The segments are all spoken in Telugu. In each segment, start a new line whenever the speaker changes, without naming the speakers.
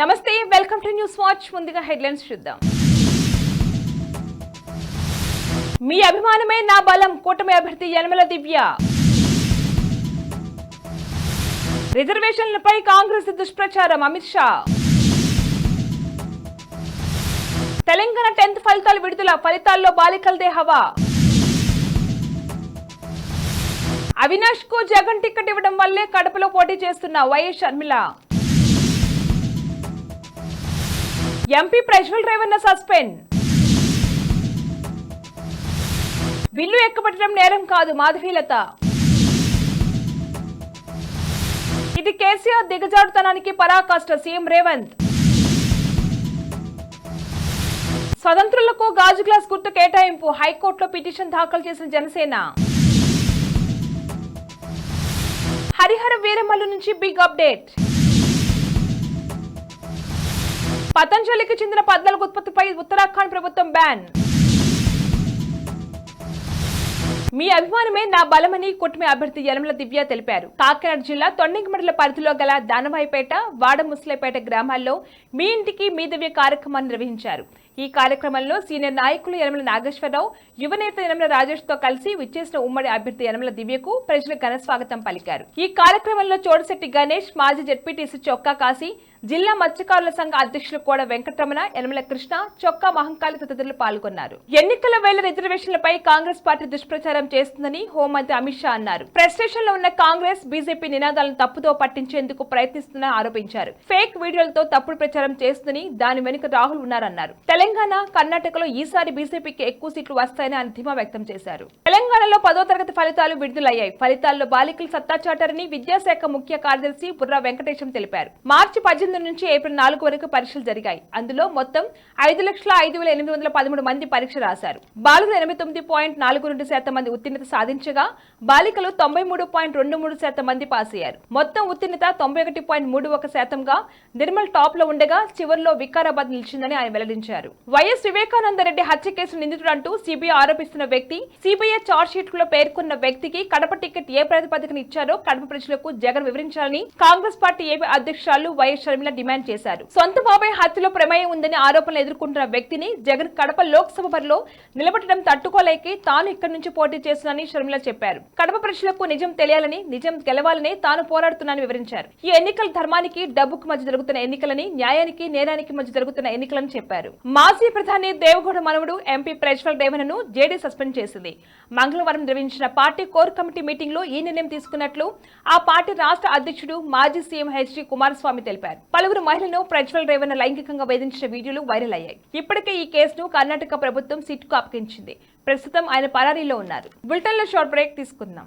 నమస్తే వెల్కమ్ టు న్యూస్ వాచ్ ముందుగా హెడ్లైన్స్ చూద్దాం. మీ అభిమానమే నా బలం కూటమి అభ్యర్థి యనమల దివ్య. రిజర్వేషన్లపై కాంగ్రెస్ దుష్ప్రచారం అమిత్ షా. తెలంగాణ టెన్త్ ఫలితాలు విడుదల ఫలితాల్లో బాలికలదే హవా. అవినాష్కు జగన్ టికెట్ ఇవ్వడం వల్లే కడపలో పోటీ చేస్తున్న YS Sharmila. MP Prajwal Revanna suspend. విల్లు ఎక్కబట్టడం నేరం కాదు మాధవీలత ఇది కేసీఆర్ దిగజారుతనానికి పరాకాష్ట సీఎం రేవంత్. స్వతంత్రులకు గాజు గ్లాస్ గుర్తు కేటాయింపు హైకోర్టులో పిటిషన్ దాఖలు చేసిన జనసేన. హరిహర వీరమల్లు నుంచి బిగ్ అప్డేట్. పతంజలికి చెందిన పద్నాలుగు ఉత్పత్తిపై ఉత్తరాఖండ్ ప్రభుత్వం బ్యాన్. మీ అభిమానమే నా బలమని కూటమి అభ్యర్థి యలమల దివ్య తెలిపారు. కాకినాడ జిల్లా తొండంగిమడల పరిధిలో గల దానవాయిపేట వాడముసలేపేట గ్రామాల్లో మీ ఇంటికి మీ దివ్య కార్యక్రమాన్ని నిర్వహించారు. ఈ కార్యక్రమంలో సీనియర్ నాయకులు యనమల నాగేశ్వరరావు యువనేత యనమల రాజేష్తో కలిసి విచ్చేసిన ఉమ్మడి అభ్యర్థి యనమల దివ్యకు ప్రజలు ఘన స్వాగతం పలికారు. ఈ కార్యక్రమంలో చోడశెట్టి గణేష్ మాజీ జడ్పీటీసీ చొక్కా కాశీ జిల్లా మత్స్యకారుల సంఘ అధ్యక్షులు కూడా వెంకటరమణ యనమల కృష్ణ చొక్కా మహంకాళి తదితరులు పాల్గొన్నారు. ఎన్నికల వేళ రిజర్వేషన్లపై కాంగ్రెస్ పార్టీ దుష్ప్రచారం చేస్తుందని హోంమంత్రి అమిత్ షా అన్నారు. ప్రెస్టేషన్లో ఉన్న కాంగ్రెస్ బీజేపీ నినాదాలను తప్పుతో పట్టించేందుకు ప్రయత్నిస్తుందని ఆరోపించారు. ఫేక్ వీడియోలతో తప్పుడు ప్రచారం చేస్తుందని దాని వెనుక రాహుల్ ఉన్నారన్నారు. తెలంగాణ కర్ణాటకలో ఈసారి బీజేపీకి ఎక్కువ సీట్లు వస్తాయని ఆయన ధీమా వ్యక్తం చేశారు. తెలంగాణలో పదో తరగతి ఫలితాలు విడుదలయ్యాయి. ఫలితాల్లో బాలికలు సత్తా చాటారని విద్యాశాఖ ముఖ్య కార్యదర్శి బుర్రా వెంకటేశం తెలిపారు. మార్చి పద్దెనిమిది పద్దెనిమిది నుంచి ఏప్రిల్ నాలుగు వరకు పరీక్షలు జరిగాయి. అందులో మొత్తం ఐదు లక్షల ఐదు వేల ఎనిమిది వందల పదమూడు మంది పరీక్ష రాశారు. బాలురు ఎనభై తొమ్మిది పాయింట్ నాలుగు రెండు శాతం మంది ఉత్తీర్ణత సాధించగా బాలికలు తొంభై మూడు పాయింట్ రెండు మూడు శాతం మంది పాస్ అయ్యారు. మొత్తం ఉత్తీర్ణత తొంభై ఒకటి పాయింట్ మూడు ఒక శాతంగా నిర్మల్ టాప్లో ఉండగా చివరిలో వికారాబాద్ నిలిచిందని ఆయన వెల్లడించారు. వైఎస్ వివేకానందరెడ్డి హత్య కేసు నిందితుడు అంటూ సిబిఐ ఆరోపిస్తున్న వ్యక్తి సిబిఐ చార్జ్ షీట్లో పేర్కొన్న వ్యక్తికి కడప టికెట్ ఏ ప్రాతిపదికన ఇచ్చారో కడప ప్రజలకు జగన్ వివరించాలని కాంగ్రెస్ పార్టీ ఏపీ అధ్యక్షురాలు వైఎస్ షర్మిల డిమాండ్ చేశారు. సొంత బాబాయ్ హత్యలో ప్రమేయం ఉందని ఆరోపణలు ఎదుర్కొంటున్న వ్యక్తిని జగన్ కడప లోక్సభ పరిలో నిలబెట్టడం తట్టుకోలేక తాను ఇక్కడి నుంచి పోటీ చేస్తున్నానని షర్మిల చెప్పారు. కడప ప్రజలకు నిజం తెలియాలని నిజం గెలవాలని తాను పోరాడుతున్నానని వివరించారు. ఈ ఎన్నికల ధర్మానికి డబ్బుకు మధ్య జరుగుతున్న ఎన్నికలని న్యాయానికి నేరానికి మధ్య జరుగుతున్న ఎన్నికలని చెప్పారు. మాజీ ప్రధాని దేవగౌడ మనవుడు ఎంపీ ప్రజ్వల్ రేవణను జేడీ సస్పెండ్ చేసింది. మంగళవారం నిర్వహించిన పార్టీ కోర్ కమిటీ మీటింగ్లో ఈ నిర్ణయం తీసుకున్నట్లు ఆ పార్టీ రాష్ట్ర అధ్యక్షుడు మాజీ సీఎం హెచ్డి కుమారస్వామి తెలిపారు. పలువురు మహిళను ప్రజ్వల్ రేవణ లైంగికంగా వేధించిన వీడియోలు వైరల్ అయ్యాయి. ఇప్పటికే ఈ కేసును కర్ణాటక ప్రభుత్వం సిట్కు అప్పగించింది. ప్రస్తుతం ఆయన పరారీలో ఉన్నారు. బులెటిన్ షార్ట్ బ్రేక్ తీసుకుందాం.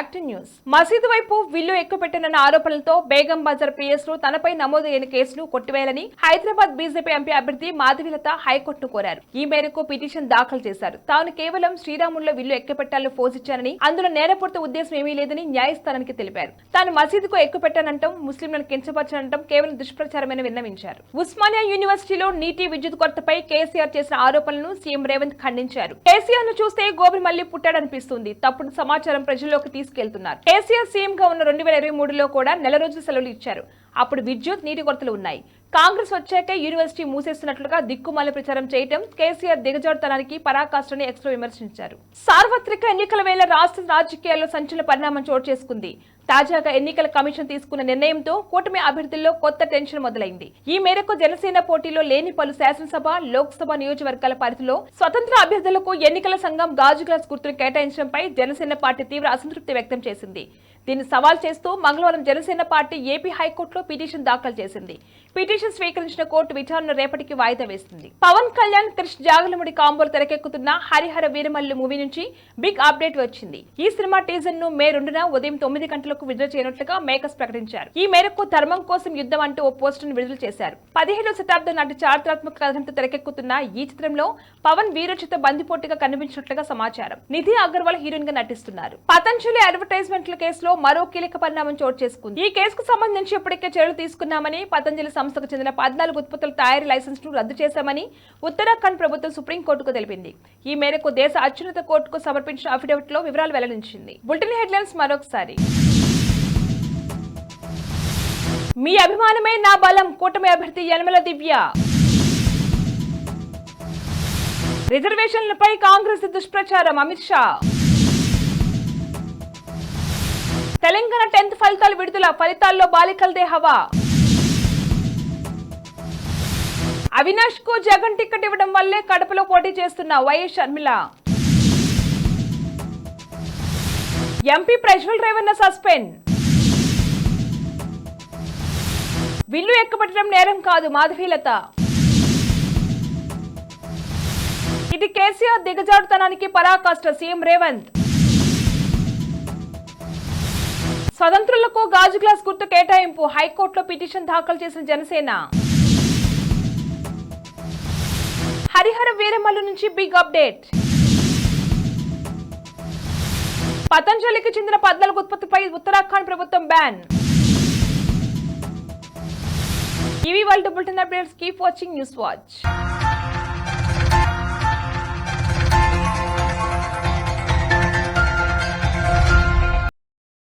Back to news. మసీదు వైపు విల్లు ఎక్కుపెట్టనన్న ఆరోపణలతో బేగం బజార్ పిఎస్లో తనపై నమోదైన కేసులు కేసును కొట్టివేయాలని హైదరాబాద్ బీజేపీ ఎంపీ అభ్యర్థి మాధవిలత హైకోర్టును కోరారు. ఈ మేరకు పిటిషన్ దాఖలు చేశారు. తాను కేవలం శ్రీరాముల్లో విల్లు ఎక్కపెట్టాలని ఫోజిచ్చానని అందులో నేరపూర్త ఉద్దేశం ఏమీ లేదని న్యాయస్థానానికి తెలిపారు. తాను మసీదుకు ఎక్కుపెట్టానంటం ముస్లింలను కించపరచనంటం కేవలం దుష్ప్రచారమని విన్నవించారు. ఉస్మానియా యూనివర్సిటీలో నీటి విద్యుత్ కొరతపై కేసీఆర్ చేసిన ఆరోపణలను సీఎం రేవంత్ ఖండించారు. కేసీఆర్ను చూస్తే గోబి మళ్ళీ పుట్టాడనిపిస్తుంది. తప్పుడు సమాచారం ప్రజల్లోకి తీసుకెళ్తున్నారు. కేసీఆర్ సీఎం గా ఉన్న రెండు వేల ఇరవై మూడులో కూడా నెల రోజులు సెలవులు ఇచ్చారు. అప్పుడు విద్యుత్ నీటి కొరతలు ఉన్నాయి. కాంగ్రెస్ వచ్చాక యూనివర్సిటీ మూసేస్తున్నట్లుగా దిక్కుమాల ప్రచారం చేయటం కేసీఆర్ దిగజారుతనానికి పరాకాష్ఠని ఎక్స్లో విమర్శించారు. సార్వత్రిక ఎన్నికల వేళ రాష్ట్ర రాజకీయాల్లో సంచలన పరిణామం చోటు చేసుకుంది. తాజాగా ఎన్నికల కమిషన్ తీసుకున్న నిర్ణయంతో కూటమి అభ్యర్థుల్లో కొత్త టెన్షన్ మొదలైంది. ఈ మేరకు జనసేన పోటీలో లేని పలు శాసనసభ లోక్సభ నియోజకవర్గాల పరిధిలో స్వతంత్ర అభ్యర్థులకు ఎన్నికల సంఘం గాజు గ్లాస్ గుర్తును కేటాయించడంపై జనసేన పార్టీ తీవ్ర అసంతృప్తి వ్యక్తం చేసింది. దీన్ని సవాల్ చేస్తూ మంగళవారం జనసేన పార్టీ ఏపీ హైకోర్టులో పిటిషన్ దాఖలు చేసింది. పిటిషన్ స్వీకరించిన కోర్టు విచారణ రేపటికి వాయిదా వేసింది. పవన్ కళ్యాణ్ క్రిష్ జాగలముడి కాంబోలు తెరకెక్కుతున్న హరిహర వీరమల్లి మూవీ నుంచి బిగ్ అప్డేట్ వచ్చింది. ఈ సినిమా టీజర్ను మే రెండున ఉదయం తొమ్మిది గంటలకు విడుదల చేయనున్నట్లుగా మేకర్స్ ప్రకటించారు. ఈ మేరకు ధర్మం కోసం యుద్ధం అంటూ ఓ పోస్టర్ను విడుదల చేశారు. పదిహేడవ శతాబ్దం నాటి చారిత్రాత్మక కథనంతో తెరకెక్కుతున్న ఈ చిత్రంలో పవన్ వీరోచిత బందిపోటుగా కనిపించినట్లుగా సమాచారం. నిధి అగర్వాల్ హీరోయిన్గా నటిస్తున్నారు. పతంజలి అడ్వర్టైజ్మెంట్ల కేసులో మరో కీలక పరిణామం చోటు చేసుకుంది. ఈ కేసుకు సంబంధించి ఇప్పటికే చర్యలు తీసుకున్నామని పతంజలి సంస్థకు చెందిన పద్నాలుగు ఉత్పత్తుల తయారీ లైసెన్స్ను రద్దు చేశామని ఉత్తరాఖండ్ ప్రభుత్వం సుప్రీంకోర్టుకు తెలిపింది. ఈ మేరకు దేశ అత్యున్నత కోర్టుకు సమర్పించిన అఫిడవిట్లో వివరాలు వెల్లడించింది. బులెటిన్ హెడ్లైన్స్ మరొకసారి. మీ అభిమానమే నా బలం. కూటమి అభ్యర్థి యనమల దివ్య. రిజర్వేషన్లపై కాంగ్రెస్ దుష్ప్రచారం. అమిత్ షా. తెలంగాణ టెన్త్ ఫలితాలు విడుదల ఫలితాల్లో బాలికలదే హవా. అవినాష్కు జగన్ టికెట్ ఇవ్వడం వల్లే కడపలో పోటీ చేస్తున్న YS Sharmila. MP Prajwal Revanna suspend. విల్లు ఎక్కబెట్టడం నేరం కాదు మాధవీలత ఇది కేసీఆర్ దిగజారుతనానికి పరాకాష్ట సీఎం రేవంత్. స్వతంత్రులకు గాజు గ్లాస్ గుర్తు కేటాయింపు. హైకోర్టులో పిటిషన్ దాఖలు చేసిన జనసేన. హరిహర వీరమల్లు నుంచి బిగ్ అప్డేట్. పతంజలికి చెందిన పద్నాలుగు ఉత్పత్తిపై ఉత్తరాఖండ్ ప్రభుత్వం బ్యాన్. ఇవి world bulletin updates. Keep watching news watch.